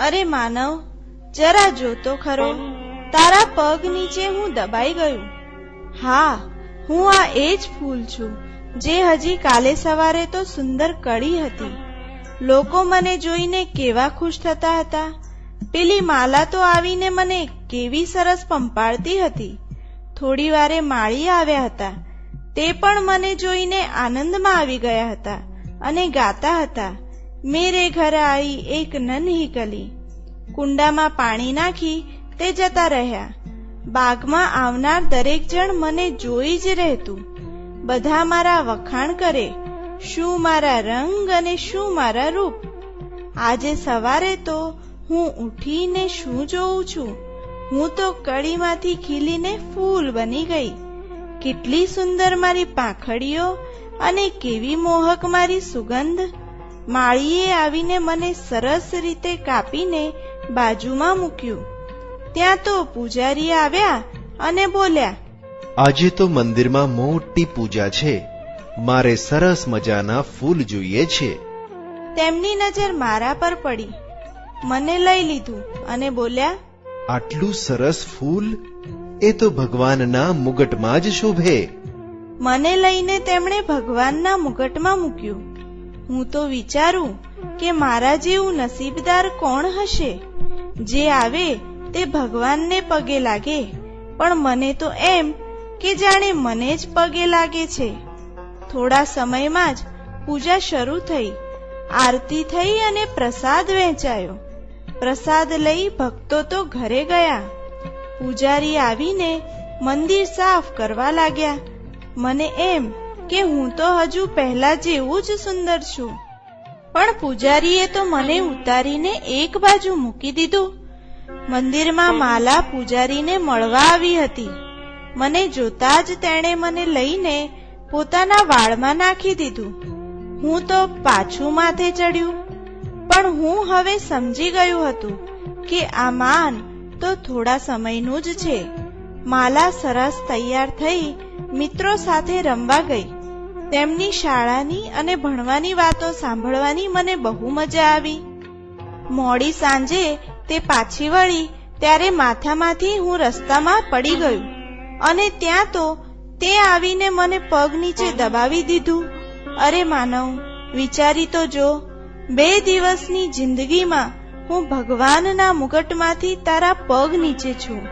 અરે માનવ, જરા જોતો ખરો. તારા પગ નીચે હું દબાઈ ગયું. હા, હું આ એ જ ફૂલ છું, જે હજી કાલે સવારે તો સુંદર કડી હતી. લોકો મને જોઈને કેવા ખુશ થતા હતા. પેલી માલા તો આવીને મને કેવી સરસ પંપાળતી હતી. થોડી વારે માળી આવ્યા હતા. તે પણ મને જોઈને આનંદમાં આવી ગયા હતા અને ગાતા હતા. મેરે ઘર આવી એક નન્હી કલી કુંડામાં પાણી નાખી તે જતા રહ્યા. બાગમાં આવનાર દરેક જણ મને જોઈ જ રહેતું. બધા મારા વખાણ કરે, શું મારા રંગ અને શું મારા રૂપ? આજે સવારે તો હું ઉઠીને શું જોઉં છું? હું તો કળીમાંથી ખીલીને ફૂલ બની ગઈ. કેટલી સુંદર મારી પાંખડીઓ અને કેવી મોહક મારી સુગંધ. માળીએ આવીને મને સરસ રીતે કાપીને બાજુમાં મૂક્યું. ત્યાં તો પૂજારી આવ્યા અને બોલ્યા આજે તો મંદિરમાં મોટી પૂજા છે. મારે સરસ મજાના ફૂલ જોઈએ છે. તેમની નજર મારા પર પડી. મને લઈ લીધું અને બોલ્યા આટલું સરસ ફૂલ? એ તો ભગવાનના મુગટમાં જ શોભે. મને લઈને તેમણે ભગવાનના મુગટમાં મૂક્યું. હું તો વિચારું કે મારા જેવું નસીબદાર કોણ હશે? જે આવે તે ભગવાનને પગે લાગે, પણ મને તો એમ કે જાણે મને જ પગે લાગે છે. થોડા સમયમાં જ પૂજા શરૂ થઈ, આરતી થઈ અને પ્રસાદ વહેંચાયો. પ્રસાદ લઈ ભક્તો તો ઘરે ગયા. પૂજારી આવીને મંદિર સાફ કરવા લાગ્યા. મને એમ કે હું તો હજુ પહેલા જેવું જ સુંદર છું. પણ પૂજારીએ તો મને ઉતારીને એક બાજુ મૂકી દીધું. મંદિરમાં માલા પૂજારીને મળવા આવી હતી. મને જોતા જ તેણે મને લઈને પોતાના વાળમાં નાખી દીધું. હું તો પાછું માથે ચડ્યું. પણ હું હવે સમજી ગયું હતું કે આ માન તો થોડા સમયનું જ છે. માલા સરસ તૈયાર થઈ મિત્રો સાથે રમવા ગઈ. તેમની શાળાની અને ભણવાની વાતો સાંભળવાની મને બહુ મજા આવી. મોડી સાંજે તે પાછી વળી ત્યારે માથામાંથી હું રસ્તામાં પડી ગયું અને ત્યાં તો તે આવીને મને પગ નીચે દબાવી દીધું. અરે માનવ, વિચારી તો જો, બે દિવસની જિંદગીમાં હું ભગવાનના મુગટમાંથી તારા પગ નીચે છું.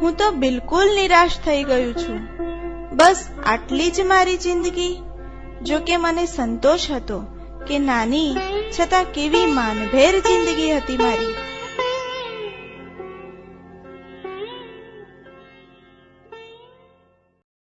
હું તો બિલકુલ નિરાશ થઈ ગયું છું. બસ આટલી જ મારી જિંદગી? જો કે મને સંતોષ હતો કે નાની, છતાં કેવી માનભેર જિંદગી હતી મારી.